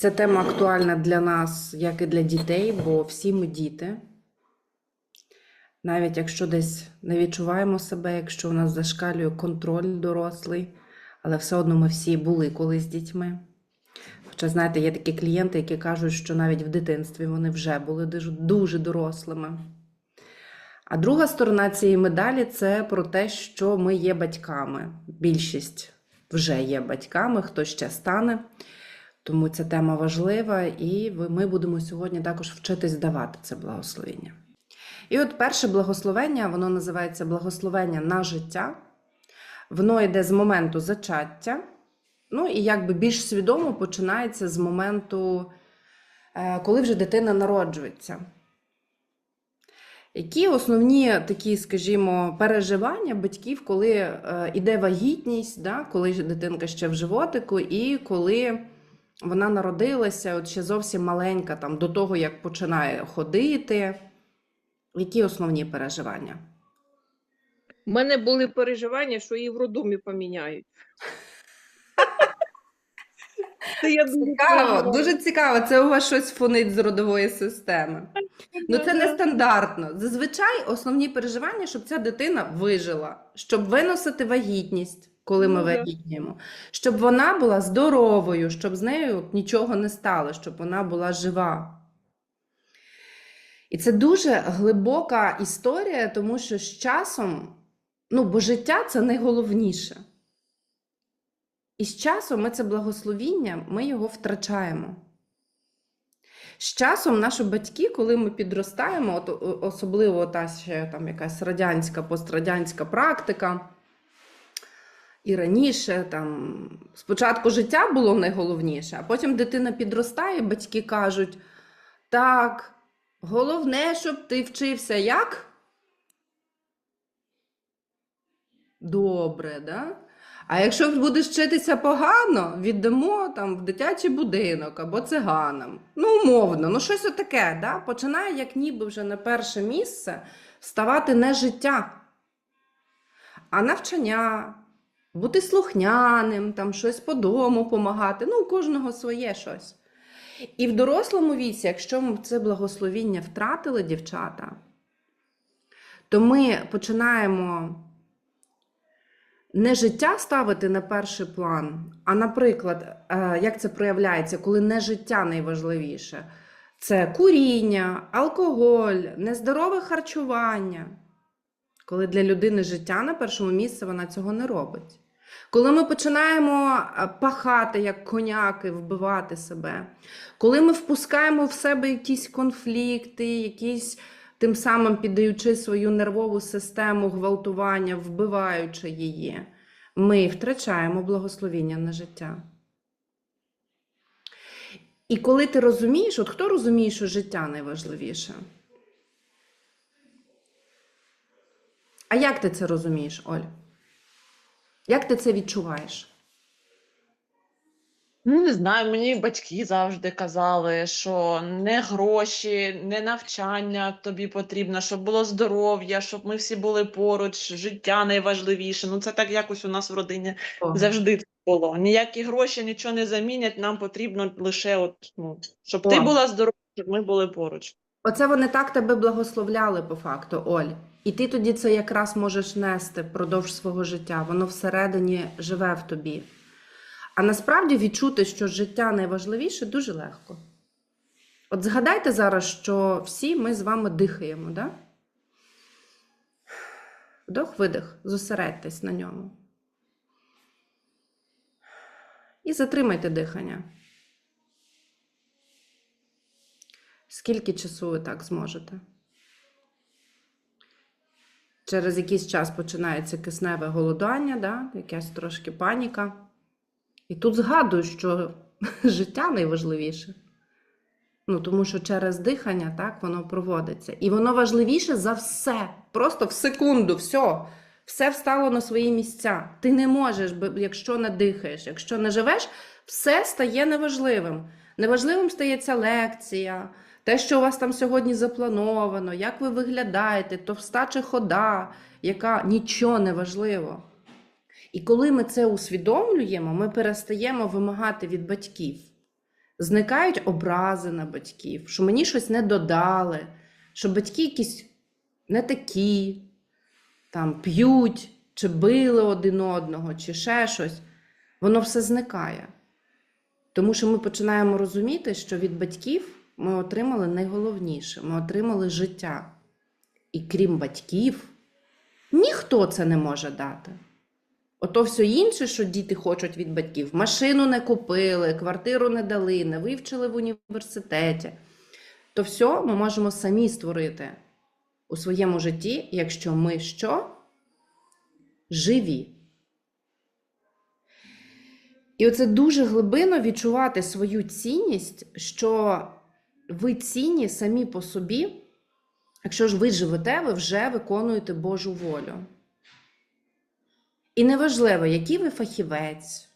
Ця тема актуальна для нас, як і для дітей, бо всі ми діти. Навіть якщо десь не відчуваємо себе, якщо у нас зашкалює контроль дорослий, але все одно ми всі були колись дітьми. Хоча, знаєте, є такі клієнти, які кажуть, що навіть в дитинстві вони вже були дуже дорослими. А друга сторона цієї медалі це про те, що ми є батьками. Більшість вже є батьками, хто ще стане. Тому ця тема важлива, і ми будемо сьогодні також вчитись давати це благословення. І от перше благословення, воно називається благословення на життя. Воно йде з моменту зачаття. Ну і якби більш свідомо починається з моменту, е, коли вже дитина народжується. Які основні такі, скажімо, переживання батьків, коли е, іде вагітність, да, коли дитинка ще в животику, і коли вона народилася, от ще зовсім маленька, там, до того, як починає ходити. Які основні переживання? У мене були переживання, що її в роддомі поміняють. Це я дуже Цікаво, дуже цікаво. Це у вас щось фонить з родової системи. Ну це нестандартно. Зазвичай основні переживання, щоб ця дитина вижила, щоб виносити вагітність, коли ми Ну вагітніємо, щоб вона була здоровою, щоб з нею нічого не стало, щоб вона була жива. І це дуже глибока історія, тому що з часом, ну, бо життя це найголовніше. І з часом ми це благословіння, ми його втрачаємо. З часом наші батьки, коли ми підростаємо, от, особливо та ще там якась радянська, пострадянська практика, і раніше там спочатку життя було найголовніше, а потім дитина підростає, батьки кажуть: так, головне, щоб ти вчився як? Добре, да? А якщо будеш вчитися погано, віддамо там в дитячий будинок або циганам. Ну, умовно, ну щось отаке, да? починає як ніби вже на перше місце ставати не життя, а навчання, бути слухняним, там щось по дому допомагати. Ну, у кожного своє щось. І в дорослому віці, якщо ми це благословіння втратили, дівчата, то ми починаємо не життя ставити на перший план, а, наприклад, е, як це проявляється, коли не життя найважливіше, це куріння, алкоголь, нездорове харчування. Коли для людини життя на першому місці вона цього не робить. Коли ми починаємо е, пахати як коняки, вбивати себе, коли ми впускаємо в себе якісь конфлікти, якісь тим самим піддаючи свою нервову систему гвалтування, вбиваючи її, ми втрачаємо благословіння на життя. І коли ти розумієш, от хто розуміє, що життя найважливіше? А як ти це розумієш, Оль? Як ти це відчуваєш? Ну, не знаю, мені батьки завжди казали, що не гроші, не навчання тобі потрібно, щоб було здоров'я, щоб ми всі були поруч, життя найважливіше. Ну, це так якось у нас в родині завжди було. Ніякі гроші нічого не замінять, нам потрібно лише, от, ну, щоб ти була здорова, щоб ми були поруч. Оце вони так тебе благословляли по факту, Оль. І ти тоді це якраз можеш нести впродовж свого життя. Воно всередині живе в тобі. А насправді відчути, що життя найважливіше, дуже легко. От згадайте зараз, що всі ми з вами дихаємо, да? Вдох-видих, зосередьтесь на ньому. І затримайте дихання. Скільки часу ви так зможете? Через якийсь час починається кисневе голодання, да? якась трошки паніка. І тут згадую, що життя найважливіше. Ну, тому що через дихання так воно проводиться. І воно важливіше за все. Просто в секунду, все. Все встало на свої місця. Ти не можеш, якщо не дихаєш, якщо не живеш, все стає неважливим. Неважливим стається лекція, те, що у вас там сьогодні заплановано, як ви виглядаєте, товста чи хода, яка нічого не важливо. І коли ми це усвідомлюємо, ми перестаємо вимагати від батьків Зникають образи на батьків, що мені щось не додали, що батьки якісь не такі, там п'ють, чи били один одного, чи ще щось. Воно все зникає. Тому що ми починаємо розуміти, що від батьків ми отримали найголовніше ми отримали життя. І крім батьків, ніхто це не може дати. Ото все інше, що діти хочуть від батьків: машину не купили, квартиру не дали, не вивчили в університеті. То все ми можемо самі створити у своєму житті, якщо ми що? Живі. І оце дуже глибинно відчувати свою цінність, що ви цінні самі по собі. Якщо ж ви живете, ви вже виконуєте Божу волю. І неважливо, який ви фахівець,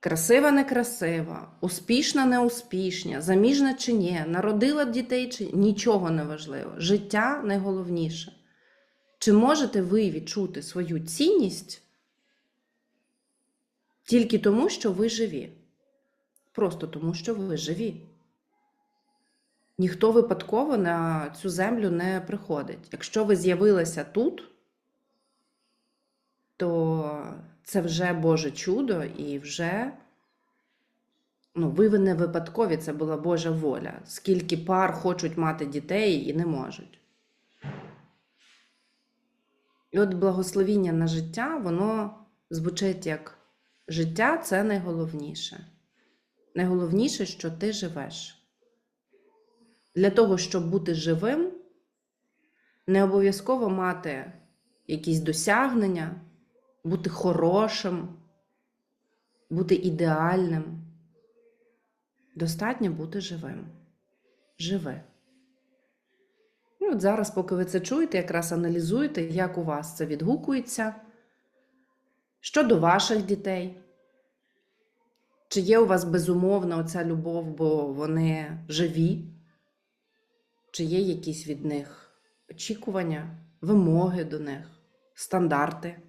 красива, некрасива, успішна, неуспішна, заміжна чи ні, народила дітей чи нічого не важливо. Життя найголовніше. Чи можете ви відчути свою цінність тільки тому, що ви живі? Просто тому, що ви живі. Ніхто випадково на цю землю не приходить. Якщо ви з'явилися тут, то це вже Боже чудо і вже ну, ви не випадкові, це була Божа воля. Скільки пар хочуть мати дітей і не можуть. І от благословіння на життя, воно звучить як життя це найголовніше. Найголовніше, що ти живеш. Для того, щоб бути живим, не обов'язково мати якісь досягнення, бути хорошим, бути ідеальним. Достатньо бути живим. Живи. І от зараз, поки ви це чуєте, якраз аналізуйте, як у вас це відгукується. Щодо ваших дітей. Чи є у вас безумовна оця любов, бо вони живі? Чи є якісь від них очікування, вимоги до них, стандарти?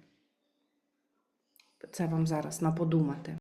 Це вам зараз на подумати.